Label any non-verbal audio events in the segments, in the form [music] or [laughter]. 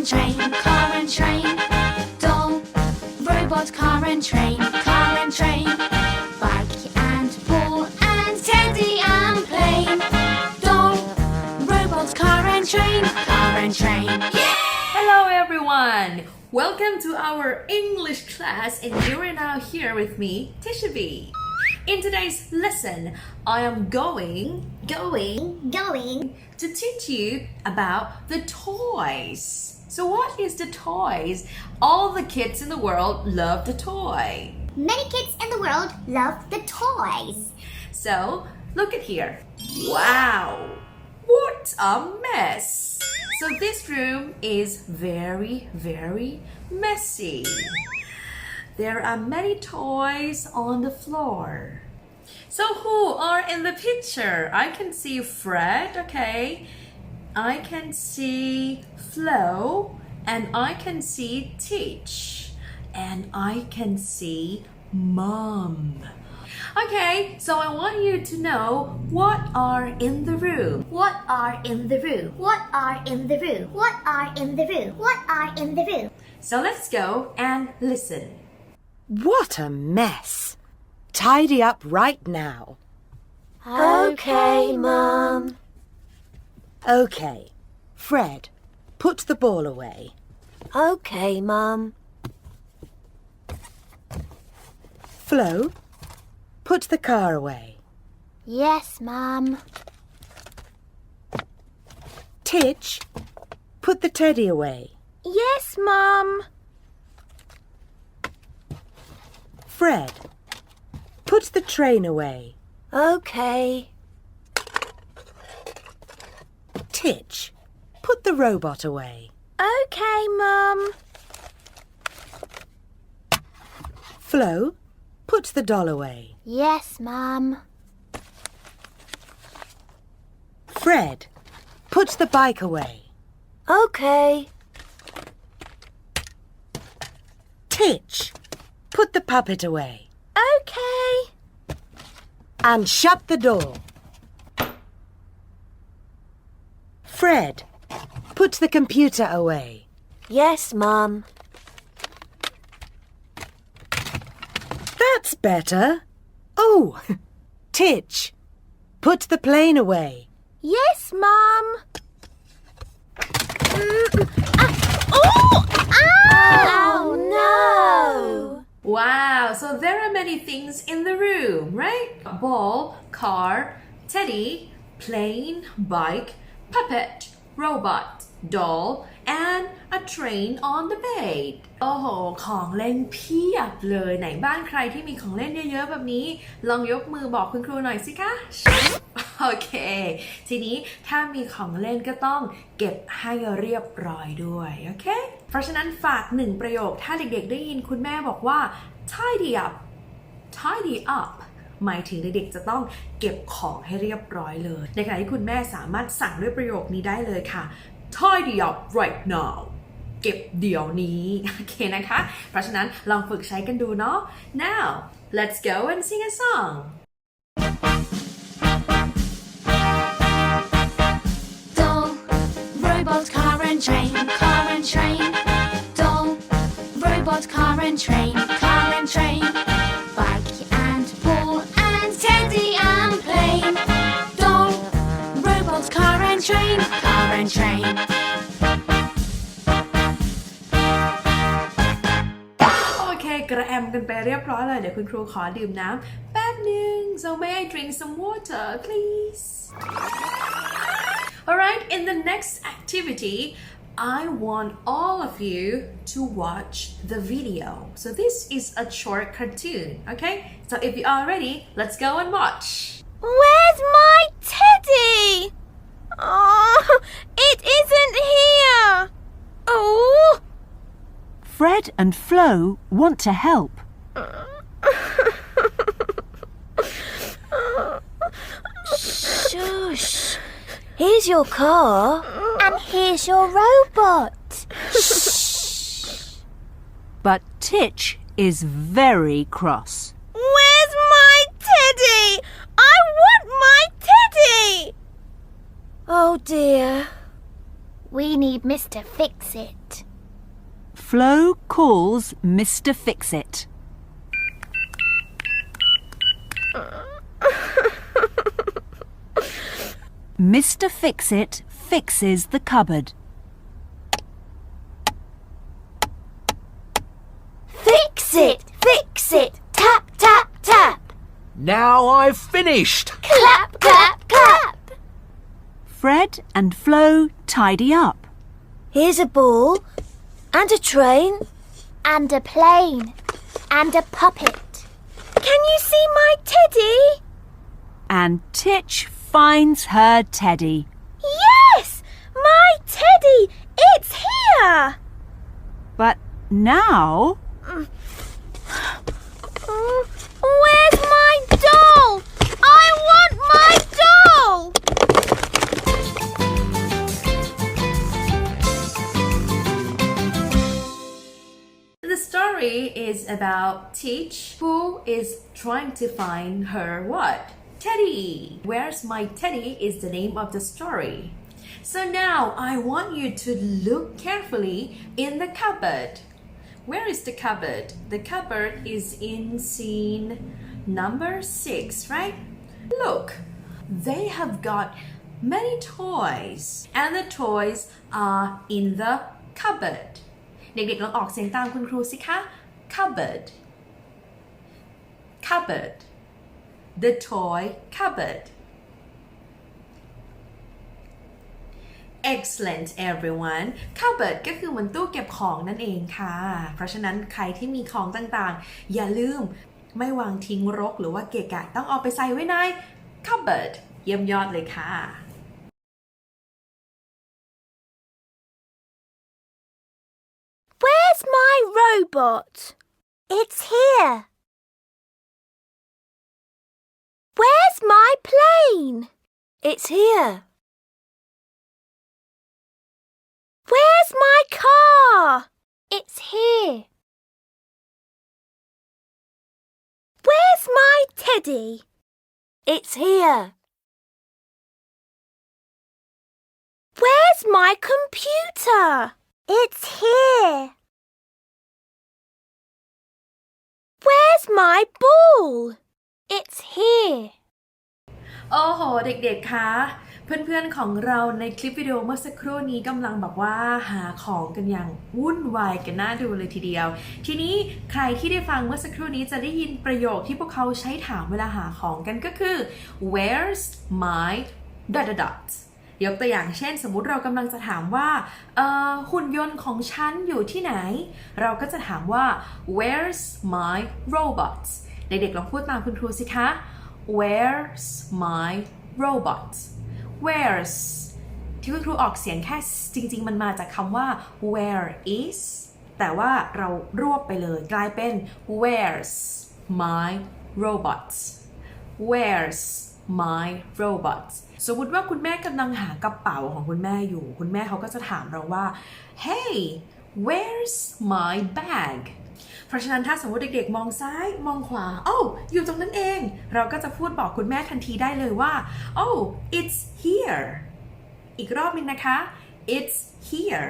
and train, car and train. Doll, robot, car and train, car and train. Bike and ball and teddy and plane. Doll, robot, car and train, car and train. Yeah! Hello everyone! Welcome to our English class and you are now here with me, Tisha B. In today's lesson, I am going, going going to teach you about the toys. So what is the toys? All the kids in the world love the toy. many kids in the world love the toys So look at here. Wow! What a mess! So this room is very, very messy. There are many toys on the floor. So who are in the picture? I can see Fred, okay. I can see flow and I can see Teach and I can see Mom. Okay, so I want you to know what are in the room. what are in the room what are in the room what are in the room what are in the room So let's go and listen. What a mess! Tidy up right now. okay mom Okay. Fred, put the ball away. okay Mum. Flo, put the car away. yes Mum. Titch, put the teddy away. yes Mum. Fred, put the train away. okay Titch, put the robot away. okay Mum. Flo, put the doll away. yes Mum. Fred, put the bike away. okay Titch, put the puppet away. okay And shut the door. Fred, put the computer away. yes mom That's better. Oh, [laughs] Titch, put the plane away. Yes, Mom. Mm, uh, oh! Ow! Oh, no! Wow, so there are many things in the room, right? Ball, car, teddy, plane, bike, puppet, robot, doll, and a train on the bed โอ้โห ของเล่นเพียบเลยไหนบ้านใครที่มีของเล่นเยอะๆแบบนี้ ลองยกมือบอกคุณครูหน่อยสิคะ โอเค ทีนี้ถ้ามีของเล่นก็ต้องเก็บให้เรียบร้อยด้วย โอเค เพราะฉะนั้นฝากหนึ่งประโยคถ้าเด็กๆได้ยินคุณแม่บอกว่า tidy up tidy up หมายถึงเด็กๆจะต้องเก็บของให้เรียบร้อยเลย ในขณะที่คุณแม่สามารถสั่งด้วยประโยคนี้ได้เลยค่ะ tidy up right now เก็บเดี๋ยวนี้ โอเคนะคะ เพราะฉะนั้นลองฝึกใช้กันดูเนาะ now let's go and sing a song Doll, robot, car and train, car and train. Doll, robot, car and train, train. โอเค กระแอมกันไปเรียบร้อยเลย เดี๋ยวคุณครูขอดื่มน้ำแป๊บหนึ่ง so may I drink some water please alright in the next activity I want all of you to watch the video so this is a short cartoon okay so if you are ready let's go and watch Where's my teddy? Oh, it isn't here. Oh. Fred and Flo want to help. Shush. Here's your car. And here's your robot. Shh! But Titch is very cross. Where's my teddy? I want my teddy. Oh dear. We need Mr. Fix It. Flo calls Mr. Fixit. Mr. Fixit fixes the cupboard. Fix it! Fix it! Tap, tap, tap! Now I've finished. Clap, clap, clap! Fred and Flo tidy up. Here's a ball, and a train, and a plane, and a puppet. Can you see my teddy? And Titch finds her teddy. Yes! My teddy! It's here! But now Mm, about Teach, who is trying to find her what? Teddy. Where's my teddy is the name of the story. So now I want you to look carefully in the cupboard. Where is the cupboard? The cupboard is in scene number six, right? Look, they have got many toys, and the toys are in the cupboard. เด็กๆลองออกเสียงตามคุณครูสิคะ cupboard cupboard the toy cupboard excellent everyone cupboard ก็คือเหมือนตู้เก็บของนั่นเองค่ะ เพราะฉะนั้นใครที่มีของต่างๆ อย่าลืมไม่วางทิ้งรกหรือว่าเกะกะต้องเอาไปใส่ไว้ใน cupboard เยี่ยมยอดเลยค่ะ Where's my robot? It's here. It's here. Where's my car? It's here. Where's my teddy? It's here. Where's my computer? It's here. Where's my ball? It's here. โอ้โห เด็กๆ คะ เพื่อนๆ ของเราในคลิปวิดีโอเมื่อสักครู่นี้กำลังแบบว่าหาของกันอย่างวุ่นวายกันน่าดูเลยทีเดียว ทีนี้ใครที่ได้ฟังเมื่อสักครู่นี้จะได้ยินประโยคที่พวกเขาใช้ถามเวลาหาของกันก็คือ where's my dot dot dot ยกตัวอย่างเช่น สมมุติเรากำลังจะถามว่าหุ่นยนต์ของฉันอยู่ที่ไหน เราก็จะถามว่า where's my robot เด็กๆ ลองพูดตามคุณครูสิคะ Where's my robot Where's ที่คุณครูออกเสียงแค่จริง ๆ มันมาจากคำว่า where is แต่ว่าเรารวบไปเลยกลายเป็น Where's my robot Where's my robot สมมติว่าคุณแม่กำลังหากระเป๋าของคุณแม่อยู่ คุณแม่เขาก็จะถามเราว่า Hey where's my bag เพราะฉะนั้นถ้าสมมติเด็กๆ มองซ้ายมองขวา โอ้ อยู่ตรงนั้นเอง เราก็จะพูดบอกคุณแม่ทันทีได้เลยว่า oh it's here อีกรอบหนึงนะคะ it's here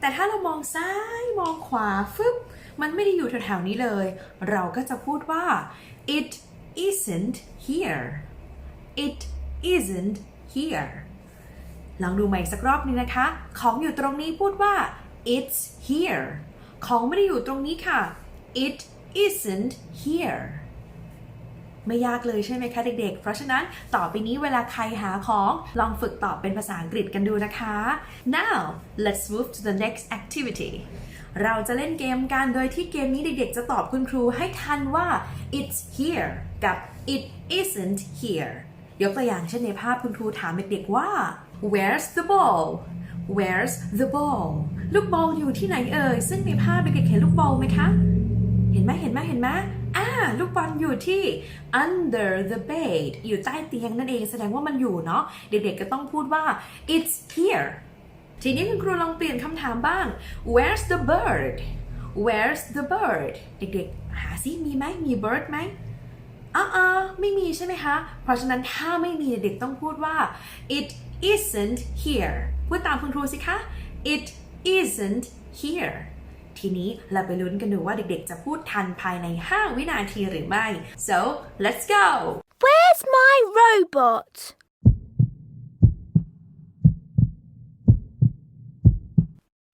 แต่ถ้าเรามองซ้ายมองขวาฟึบมันไม่ได้อยู่แถวๆนี้เลย เราก็จะพูดว่า it isn't here it isn't here ลองดูใหม่อีกสักรอบหนึงนะคะ ของอยู่ตรงนี้พูดว่า it's here ของไม่ได้อยู่ตรงนี้ค่ะ it isn't here ไม่ยากเลยใช่ไหมคะเด็กๆ เพราะฉะนั้นต่อไปนี้เวลาใครหาของลองฝึกตอบเป็นภาษาอังกฤษกันดูนะคะ now let's move to the next activity เราจะเล่นเกมกันโดยที่เกมนี้เด็กๆ จะตอบคุณครูให้ทันว่า it's here กับ it isn't here ยกตัวอย่างเช่นในภาพคุณครูถามเด็กๆว่า where's the ball where's the ball ลูกบอลอยู่ที่ไหนเอ่ยซึ่งในภาพเด็กๆเห็นลูกบอลไหมคะเห็นไหมเห็นไหมเห็นไหมอ่าลูกบอลอยู่ที่ under the bed อยู่ใต้เตียงนั่นเองแสดงว่ามันอยู่เนาะเด็กๆก็ต้องพูดว่า it's here ทีนี้คุณครูลองเปลี่ยนคำถามบ้าง where's the bird where's the bird เด็กๆ หาซิมีไหมมี bird ไหมอ่าๆไม่มีใช่ไหมคะ เพราะฉะนั้นถ้าไม่มีเด็กต้องพูดว่า it isn't here พูดตามคุณครูสิคะ it isn't here ทีนี้เราไปลุ้นกันดูว่าเด็กๆ จะพูดทันภายใน 5 วินาทีหรือไม่ so let's go Where's my robot?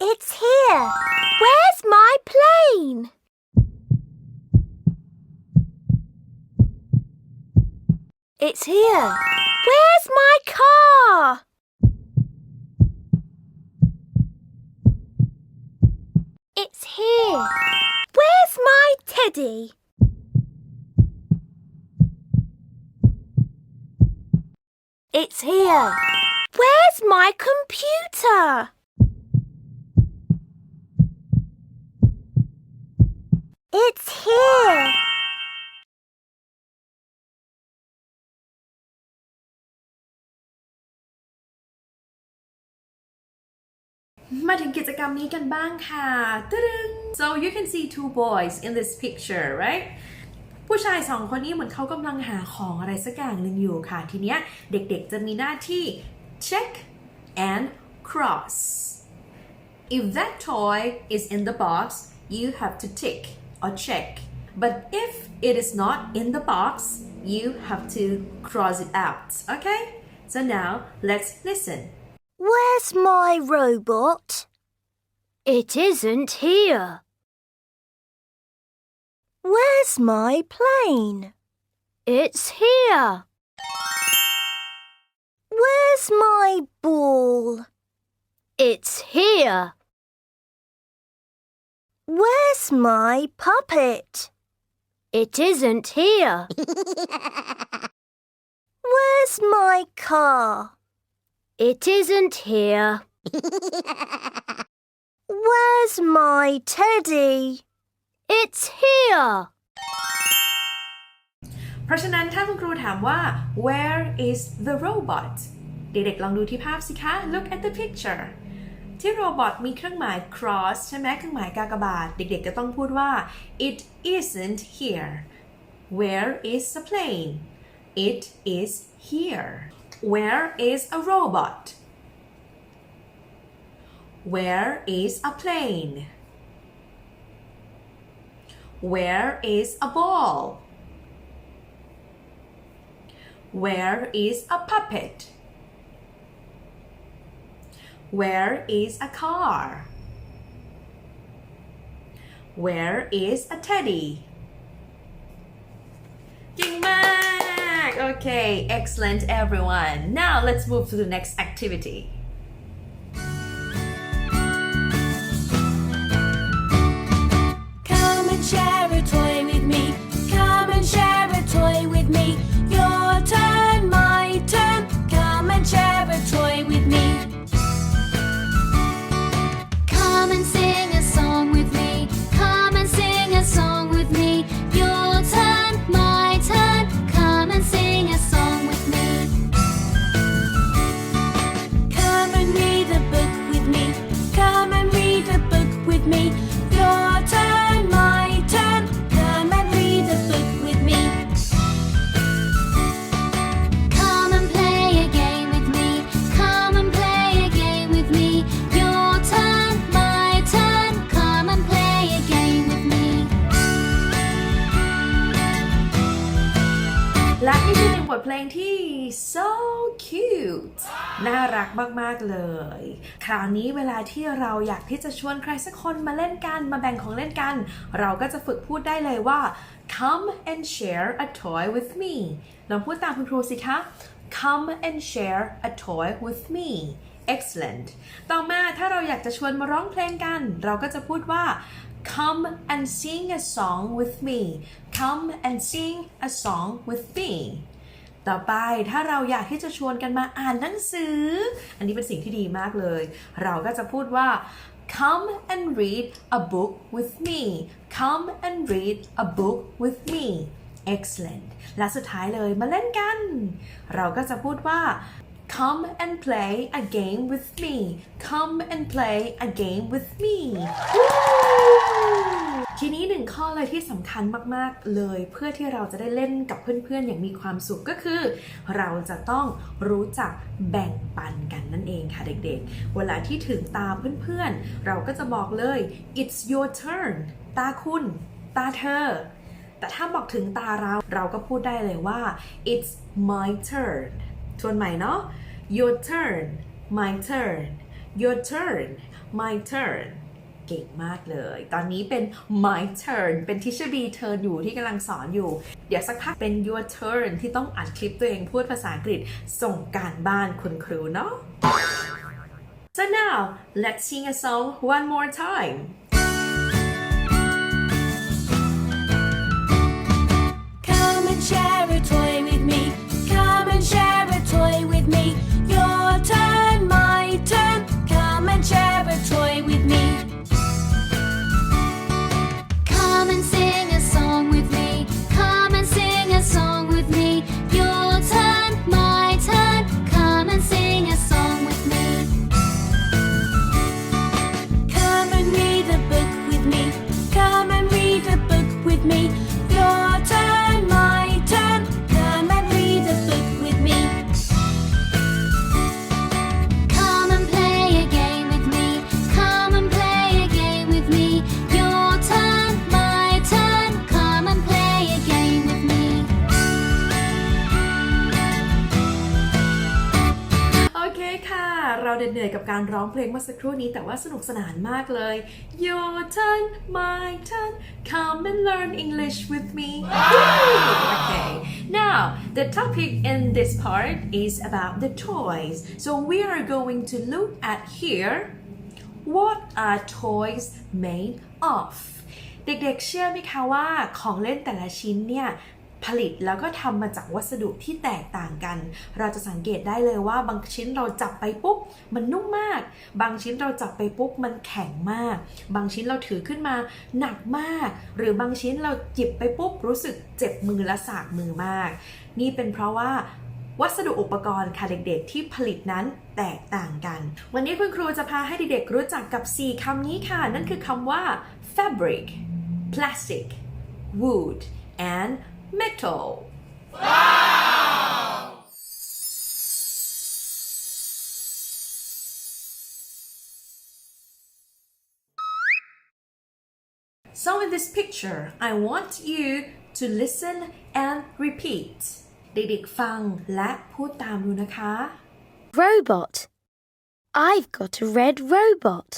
It's here. Where's my plane? It's here. Where's my car? My teddy? It's here. Where's my computer? It's here. มาถึงกิจกรรมนี้กันบ้างค่ะตึ้ง so you can see two boys in this picture right ผู้ชายสองคนนี้เหมือนเขากำลังหาของอะไรสักอย่างหนึ่งอยู่ค่ะ ทีเนี้ยเด็กๆจะมีหน้าที่ check and cross if that toy is in the box you have to tick or check but if it is not in the box you have to cross it out okay so now let's listen Where's my robot? It isn't here. Where's my plane? It's here. Where's my ball? It's here. Where's my puppet? It isn't here. [laughs] Where's my car? It isn't here. [laughs] Where's my teddy? It's here. เพราะฉะนั้นถ้าคุณครูถามว่า where is the robot เด็กๆลองดูที่ภาพสิคะ look at the picture ที่โรบอทมีเครื่องหมาย cross ใช่ไหมเครื่องหมายกากบาท เด็กๆก็ต้องพูดว่า it isn't here where is the plane it is here where is a robot where is a plane where is a ball Where is a puppet? Where is a car? Where is a teddy? เก่งมาก Okay, excellent everyone. Now let's move to the next activity. So cute น่ารักมาก ๆ เลย คราวนี้เวลาที่เราอยากที่จะชวนใครสักคนมาเล่นกัน มาแบ่งของเล่นกัน เราก็จะฝึกพูดได้เลยว่า come and share a toy with me ลองพูดตามคุณครูสิคะ come and share a toy with me excellent ต่อมาถ้าเราอยากจะชวนมาร้องเพลงกัน เราก็จะพูดว่า Come and sing a song with me. Come and sing a song with me. ต่อไปถ้าเราอยากที่จะชวนกันมาอ่านหนังสือ อันนี้เป็นสิ่งที่ดีมากเลย เราก็จะพูดว่า Come and read a book with me. Come and read a book with me. Excellent และสุดท้ายเลยมาเล่นกัน เราก็จะพูดว่า Come and play a game with me. Come and play a game with me. ทีนี้หนึ่งข้อเลยที่สำคัญมากๆเลย เพื่อที่เราจะได้เล่นกับเพื่อนๆ อย่างมีความสุขก็คือ เราจะต้องรู้จักแบ่งปันกันนั่นเองค่ะเด็กๆ เวลาที่ถึงตาเพื่อนๆ เราก็จะบอกเลย it's your turn ตาคุณ ตาเธอ แต่ถ้าบอกถึงตาเราเราก็พูดได้เลยว่า it's my turn ทวนใหม่เนาะ your turn my turn your turn my turn เก่งมากเลย ตอนนี้เป็น my turn เป็น teacher B turn อยู่ที่กำลังสอนอยู่ เดี๋ยวสักพักเป็น your turn ที่ต้องอัดคลิปตัวเองพูดภาษาอังกฤษส่งการบ้านคุณครูเนาะ So now let's sing a song one more time Come and share a เหนื่อยกับการร้องเพลงเมื่อสักครู่นี้แต่ว่าสนุกสนานมากเลย Your turn my turn come and learn English with me okay now the topic in this part is about the toys so we are going to look at here what are toys made of เด็กๆ เชื่อไหมคะว่าของเล่นแต่ละชิ้นเนี่ย ผลิตแล้วก็ทำมาจากวัสดุที่แตกต่างกัน เราจะสังเกตได้เลยว่าบางชิ้นเราจับไปปุ๊บมันนุ่มมาก บางชิ้นเราจับไปปุ๊บมันแข็งมาก บางชิ้นเราถือขึ้นมาหนักมาก หรือบางชิ้นเราจิบไปปุ๊บรู้สึกเจ็บมือและสากมือมาก นี่เป็นเพราะว่าวัสดุอุปกรณ์ค่ะเด็กๆ ที่ผลิตนั้นแตกต่างกัน วันนี้คุณครูจะพาให้เด็กๆรู้จักกับ 4คำนี้ค่ะ นั่นคือคำว่า fabric plastic wood and metal So in this picture, I want you to listen and repeat เด็กๆ ฟังและพูดตามดูนะคะ Robot. I've got a red robot.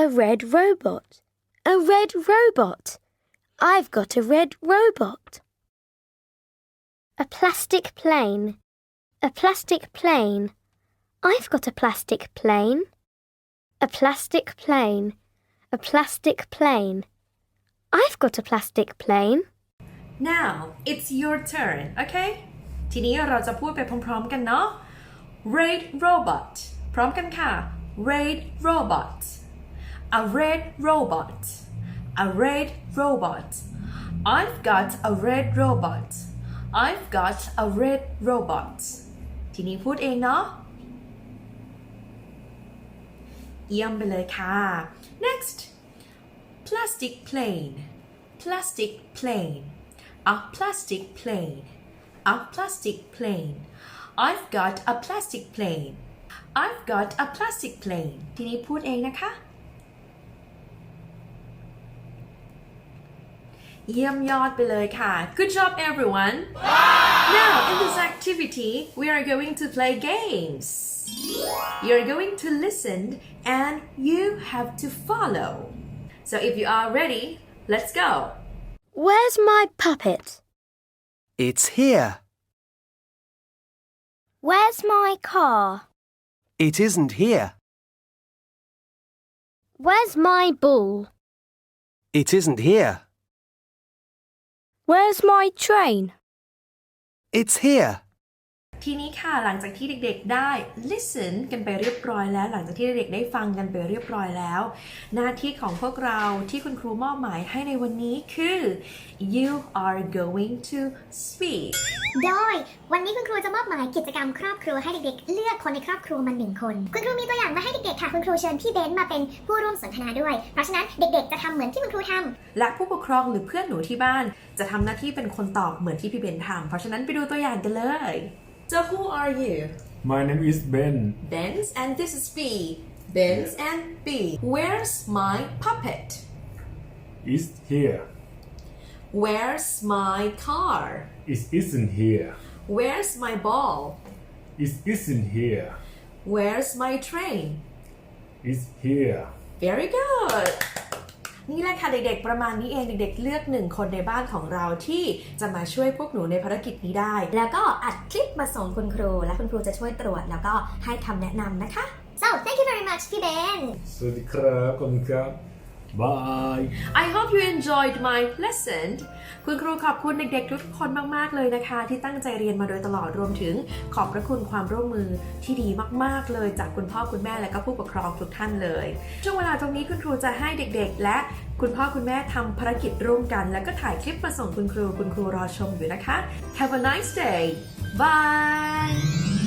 A red robot. A red robot. I've got a red robot. A plastic plane. A plastic plane. I've got a plastic plane. A plastic plane. A plastic plane. I've got a plastic plane. Now it's your turn okay ทีนี้เราจะพูดไปพร้อมๆกันเนาะ Red robot พร้อมกันค่ะ Red robot a red robot a red robot I've got a red robot I've got a red robot ทีนี้พูดเองเนาะ เยี่ยมไปเลยค่ะ next plastic plane plastic plane a plastic plane a plastic plane I've got a plastic plane I've got a plastic plane ทีนี้พูดเองนะคะ เยี่ยมยอดไปเลยค่ะ Good job everyone Now in this activity we are going to play games You're going to listen and you have to follow So if you are ready let's go Where's my puppet? It's here. Where's my car? It isn't here. Where's my ball? It isn't here. Where's my train? It's here. ทีนี้ค่ะหลังจากที่เด็กๆได้ listen กันไปเรียบร้อยแล้ว หลังจากที่เด็กๆได้ฟังกันไปเรียบร้อยแล้ว หน้าที่ของพวกเราที่คุณครูมอบหมายให้ในวันนี้คือ you are going to speak โดยวันนี้คุณครูจะมอบหมายกิจกรรมครอบครัวให้เด็กๆ เลือกคนในครอบครัวมาหนึ่งคน คุณครูมีตัวอย่างมาให้เด็กๆค่ะ คุณครูเชิญพี่เบนซ์มาเป็นผู้ร่วมสนทนาด้วย เพราะฉะนั้นเด็กๆ จะทำเหมือนที่คุณครูทำและผู้ปกครองหรือเพื่อนหนูที่บ้าน จะทำหน้าที่เป็นคนตอบเหมือนที่พี่เบนทำเพราะฉะนั้นไปดูตัวอย่างกันเลย So who are you My name is Ben. Ben's and this is B Benz and B Where's my puppet Is here. Where's my car It isn't here. Where's my ball It isn't here. Where's my train It's here. Very good นี่แหละค่ะเด็กๆ ประมาณนี้เองเด็ก ๆ เลือกหนึ่งคนในบ้านของเราที่จะมาช่วยพวกหนูในภารกิจนี้ได้ แล้วก็อัดคลิปมาส่งคุณครู และคุณครูจะช่วยตรวจ แล้วก็ให้คำแนะนำนะคะ so thank you very much พี่เบน สวัสดีครับขอบคุณครับ Bye. I hope you enjoyed my lesson คุณครูขอบคุณเด็กๆ ทุกคนมากๆเลยนะคะ ที่ตั้งใจเรียนมาโดยตลอดรวมถึงขอบพระคุณความร่วมมือที่ดีมากๆเลยจากคุณพ่อคุณแม่และก็ผู้ปกครองทุกท่านเลย ช่วงเวลาตรงนี้คุณครูจะให้เด็กๆ และคุณพ่อคุณแม่ทำภารกิจร่วมกัน แล้วก็ถ่ายคลิปมาส่งคุณครูคุณครูรอชมอยู่นะคะ Have a nice day Bye